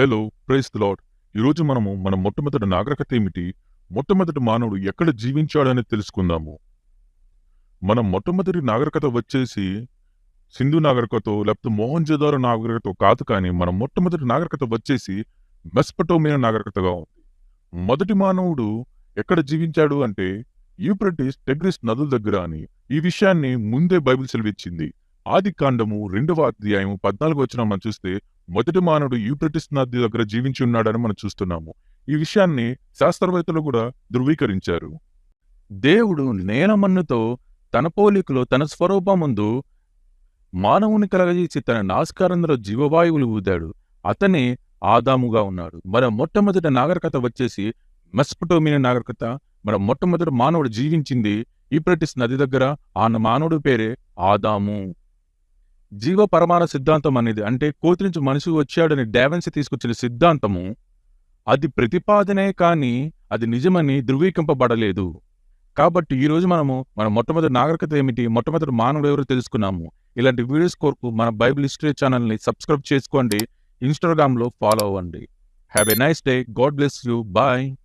Hello price lord ఈరోజు మనము మన మొట్టమొదటి నాగరికత ఏమిటి? మొట్టమొదటి మానవుడు ఎక్కడ జీవించాడని తెలుసుకుందాము. మన మొట్టమొదటి నాగరికత వచ్చేసి సింధు నాగరికతో లేకపోతే మోహన్జోదారో నాగరికతో కాదు కానీ మన మొట్టమొదటి నాగరికత వచ్చేసి మెస్పటోమియా నాగరికతగా ఉంది. మొదటి మానవుడు ఎక్కడ జీవించాడు అంటే యూప్రటిస్ టెగ్రిస్ నదుల దగ్గర అని ఈ విషయాన్ని ముందే బైబిల్ సెలవిచ్చింది. ఆది కాండము రెండవ అధ్యాయము పద్నాలుగు వచ్చిన మనం చూస్తే మొదటి మానవుడు యూప్రటిస్ నది దగ్గర జీవించి ఉన్నాడని మనం చూస్తున్నాము. ఈ విషయాన్ని శాస్త్రవేత్తలు కూడా ధృవీకరించారు. దేవుడు నేలమన్నుతో తన పోలికలో తన స్వరూపముందు మానవుని కలగజేసి తన నాస్కారంలో జీవవాయువులు ఊదాడు. అతనే ఆదాముగా ఉన్నాడు. మన మొట్టమొదటి నాగరికత వచ్చేసి మెస్పటోమియా నాగరికత. మన మొట్టమొదటి మానవుడు జీవించింది ఈప్రటిస్ నది దగ్గర. ఆ మానవుడి పేరే ఆదాము. జీవ పరమాణ సిద్ధాంతం అనేది అంటే కోతి నుంచి మనిషి వచ్చాడని డావెన్సీ తీసుకొచ్చిన సిద్ధాంతము అది ప్రతిపాదనే కానీ అది నిజమని ధృవీకరింపబడలేదు. కాబట్టి ఈ రోజు మనము మన మొట్టమొదటి నాగరికత ఏమిటి మొట్టమొదటి మానవుడు ఎవరో తెలుసుకున్నాము. ఇలాంటి వీడియోస్ కొరకు మన బైబిల్ హిస్టరీ ఛానల్ని సబ్స్క్రైబ్ చేసుకోండి ఇన్స్టాగ్రామ్లో ఫాలో అవ్వండి. Have a nice day God bless you bye.